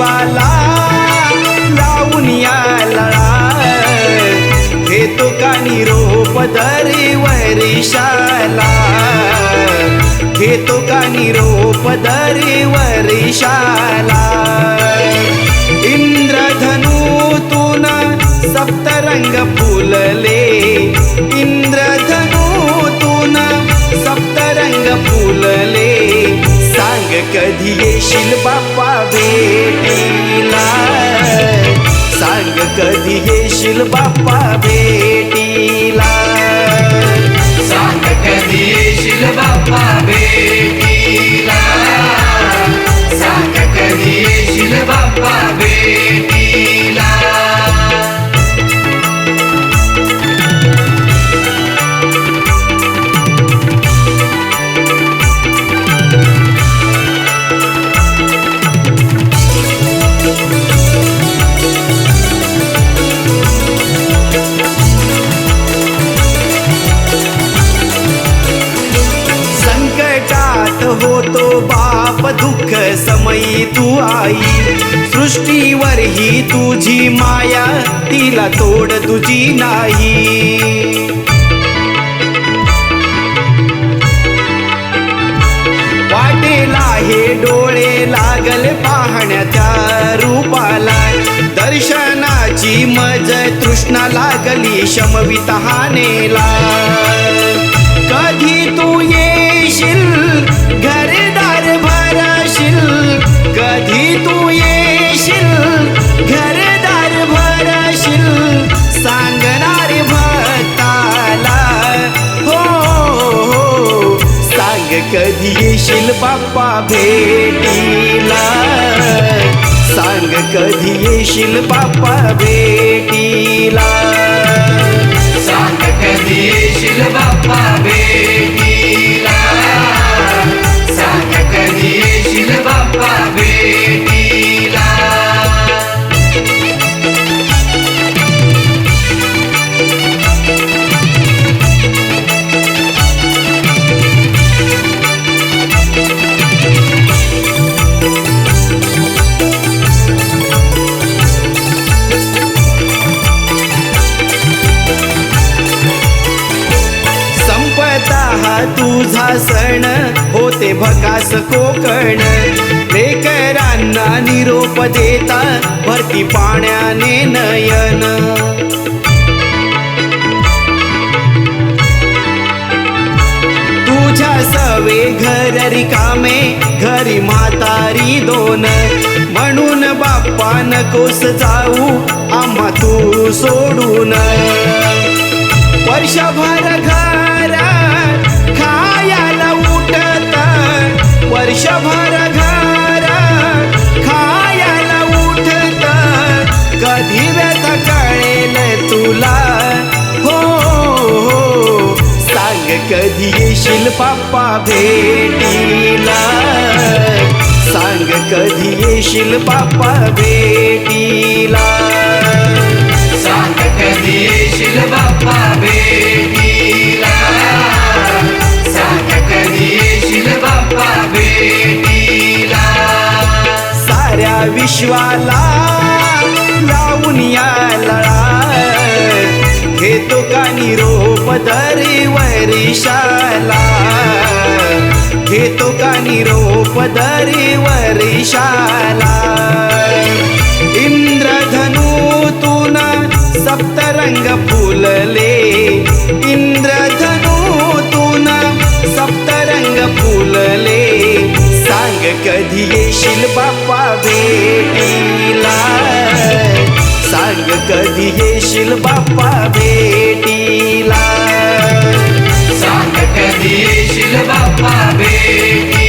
जीवाला लावून या लळा. हे तो का निरोप दरी वरिशाला? हे तो का निरोप दरी वरिशाला? इंद्रधनूतून सप्तरंग फुलले येशील बाप्पा भेटीला. सांग कधी येशील बाप्पा भेटीला होतो बाप दुःख समयी तू आई. सृष्टीवर ही तुझी माया तिला तोड तुझी नाही. वाटेला हे डोळे लागल पाहण्याच्या रूपाला. दर्शनाची मज तृष्णा लागली शमवित हानेला कधी येशील बाप्पा भेटीला सांग कधी येशील बाप्पा भेटीला सांग कधी येशील बाप्पा भेटीला सण होते भकास कोकण. लेकरांना निरोप देता भरती पाण्याने नयन. तुझ्या सवे घर रिकामे घरी म्हातारी दोन. म्हणून बाप्पा नकोस जाऊ आम्हा तू सोडून. वर्षभर घर वर्षभर घर खायला उठत कधी व्यथ कळेल तुला? हो हो. सांग कधी येशील बाप्पा भेटीला? सांग कधी येशील बाप्पा भेटीला? सांग कधी येशील बाप्पा भेटी विश्वाला लावून या लळा. घेतो का निरोप दरी वरिशाला? घेतो का निरोप दरी वरिशाला? कधी येशील बाप्पा भेटीला? सांग कधी येशील बाप्पा भेटीला? सांग कधी येशील बाप्पा भेटी